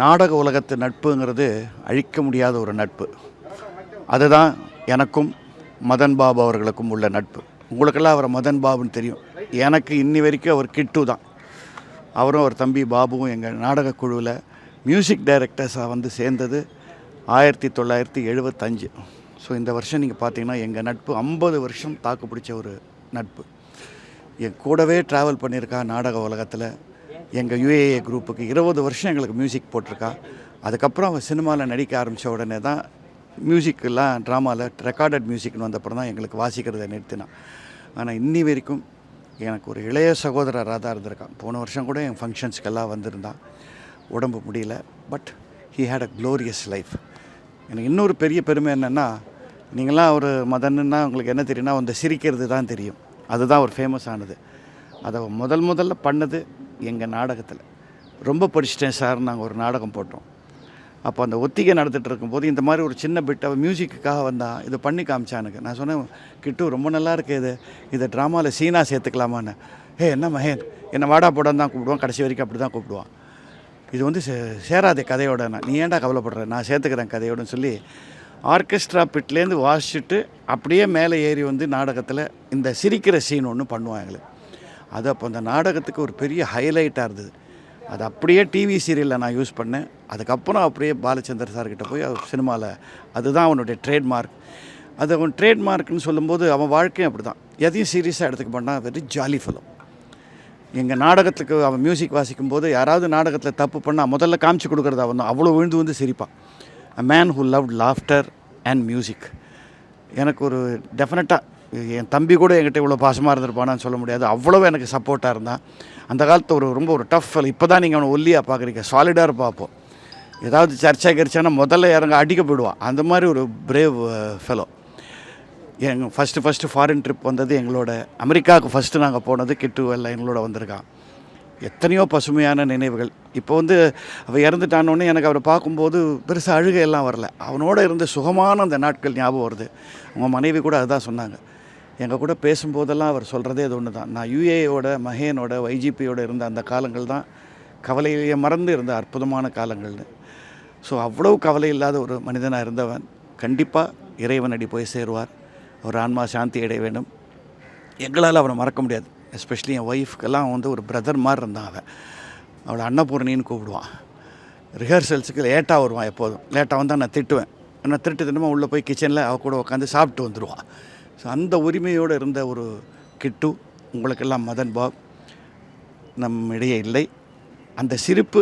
நாடக உலகத்து நட்புங்கிறது அழிக்க முடியாத ஒரு நட்பு. அதுதான் எனக்கும் மதன் பாபு அவர்களுக்கும் உள்ள நட்பு. உங்களுக்கெல்லாம் அவரை மதன் பாபுன்னு தெரியும். எனக்கு இன்னி வரைக்கும் அவர் கிட்டு தான். அவரும் அவர் தம்பி பாபுவும் எங்கள் நாடக குழுவில் மியூசிக் டைரக்டர்ஸாக வந்து சேர்ந்தது ஆயிரத்தி தொள்ளாயிரத்தி எழுபத்தஞ்சு ஸோ இந்த வருஷம் நீங்கள் பார்த்தீங்கன்னா எங்கள் நட்பு ஐம்பது வருஷம் தாக்கு பிடிச்ச ஒரு நட்பு. என் கூடவே ட்ராவல் பண்ணியிருக்கா நாடக உலகத்தில். எங்கள் யுஏஏ குரூப்புக்கு இருபது வருஷம் எங்களுக்கு மியூசிக் போட்டிருக்கா. அதுக்கப்புறம் அவள் சினிமாவில் நடிக்க ஆரம்பித்த உடனே தான் மியூசிக்கெல்லாம் ட்ராமாவில் ரெக்கார்டட் மியூசிக்னு வந்தப்புறம் தான் எங்களுக்கு வாசிக்கிறத நிறுத்தினான் ஆனால் இன்னி வரைக்கும் எனக்கு ஒரு இளைய சகோதரராக தான் இருந்திருக்கான். போன வருஷம் கூட என் ஃபங்க்ஷன்ஸ்க்கெல்லாம் வந்திருந்தான். உடம்பு முடியல but he had a glorious life எனக்கு இன்னொரு பெரிய பெருமை என்னென்னா நீங்களாம் ஒரு மதன்னா உங்களுக்கு என்ன தெரியும்னா அந்த சிரிக்கிறது தான் தெரியும். அதுதான் ஒரு ஃபேமஸ் ஆனது. அதை முதல் முதல்ல பண்ணது எங்கள் நாடகத்தில். ரொம்ப படிச்சிட்டேன் சார் நாங்கள் ஒரு நாடகம் போட்டோம். அப்போ அந்த ஒத்திகை நடத்திட்டு இருக்கும்போது இந்த மாதிரி ஒரு சின்ன பிட் அவள் மியூசிக்குக்காக வந்தான் இதை பண்ணி காமிச்சானுக்கு நான் சொன்னேன் கிட்டு ரொம்ப நல்லா இருக்கு இது. இதை ட்ராமாவில் சீனா சேர்த்துக்கலாமான்னு. ஹே என்ன மகேன் என்ன வாடா போடான்னு தான் கூப்பிடுவான். கடைசி வரைக்கும் அப்படி தான் கூப்பிடுவான். இது வந்து சே சேராதே கதையோட. நான் நீ ஏன்டா கவலைப்படுற? நான் சேர்த்துக்கிறேன் கதையோடன்னு சொல்லி ஆர்கெஸ்ட்ரா பிட்லேருந்து வாசிச்சுட்டு அப்படியே மேலே ஏறி வந்து நாடகத்தில் இந்த சிரிக்கிற சீன் ஒன்று பண்ணுவான் எங்களுக்கு. அது அப்போ அந்த நாடகத்துக்கு ஒரு பெரிய ஹைலைட்டாக இருந்தது. அது அப்படியே டிவி சீரியலில் நான் யூஸ் பண்ணேன். அதுக்கப்புறம் அப்படியே பாலச்சந்தர் சார்கிட்ட போய் சினிமாவில் அதுதான் அவனுடைய ட்ரேட்மார்க் அது அவன் ட்ரேட்மார்க்னு சொல்லும்போது அவன் வாழ்க்கையும் அப்படி தான் எதையும் சீரியஸாக எடுத்துக்க பண்ணால் வெரி ஜாலி ஃபெலோ எங்கள் நாடகத்துக்கு அவன் மியூசிக் வாசிக்கும் போது யாராவது நாடகத்தில் தப்பு பண்ணால் முதல்ல காமிச்சு கொடுக்குறது அவன் தான் அவ்வளோ விழுந்து வந்து சிரிப்பான். A man who love laughter and music எனக்கு ஒரு டெஃபினட்டாக என் தம்பி கூட என்கிட்ட இவ்வளோ பாசமாக இருந்திருப்பானான்னு சொல்ல முடியாது. அவ்வளோ எனக்கு சப்போர்ட்டாக இருந்தான். அந்த காலத்து ஒரு ரொம்ப ஒரு டஃப் இப்போ தான் நீங்கள் அவனை ஒல்லியாக பார்க்குறீங்க சாலிடாக இருப்பாப்போம் ஏதாவது சர்ச்சை கரிச்சானா முதல்ல இறங்க அடிக்க போயிடுவான். அந்த மாதிரி ஒரு பிரேவ் ஃபெலோ எங்கள் ஃபஸ்ட்டு ஃபஸ்ட்டு ஃபாரின் ட்ரிப் வந்தது எங்களோட அமெரிக்காவுக்கு ஃபஸ்ட்டு நாங்கள் போனது கிட்டு எல்லாம் எங்களோட வந்திருக்கான். எத்தனையோ பசுமையான நினைவுகள். இப்போ வந்து அவள் இறந்துட்டானோடனே எனக்கு அவரை பார்க்கும்போது பெருசாக அழுகை எல்லாம் வரல. அவனோட இருந்த சுகமான அந்த நாட்கள் ஞாபகம் வருது. உங்கள் மனைவி கூட அதுதான் சொன்னாங்க. எங்கள் கூட பேசும்போதெல்லாம் அவர் சொல்கிறதே இது ஒன்று தான் நான் யுஏயோட மகேனோட வைஜிபியோட இருந்த அந்த காலங்கள் தான் கவலையிலேயே மறந்து இருந்த அற்புதமான காலங்கள்னு. ஸோ அவ்வளோ கவலை இல்லாத ஒரு மனிதனாக இருந்தவன். கண்டிப்பாக இறைவனடி போய் சேருவார். அவர் ஆன்மா சாந்தி அடைய வேண்டும். எங்களால் அவனை மறக்க முடியாது. எஸ்பெஷலி என் ஒய்ஃப்க்கெல்லாம் வந்து ஒரு பிரதர் மாதிரி இருந்தான் அவன். அவளை அன்னபூர்ணின்னு கூப்பிடுவான். ரிஹர்சல்ஸுக்கு லேட்டாக வருவான் எப்போதும். லேட்டாக வந்தால் நான் திட்டுவேன். நான் திட்டு தினமும் உள்ளே போய் கிச்சனில் அவள் கூட உட்காந்து சாப்பிட்டு வந்துடுவான் ஸோ அந்த உரிமையோடு இருந்த ஒரு கிட்டு உங்களுக்கெல்லாம் மதன் பாப் நம் இடையே இல்லை. அந்த சிரிப்பு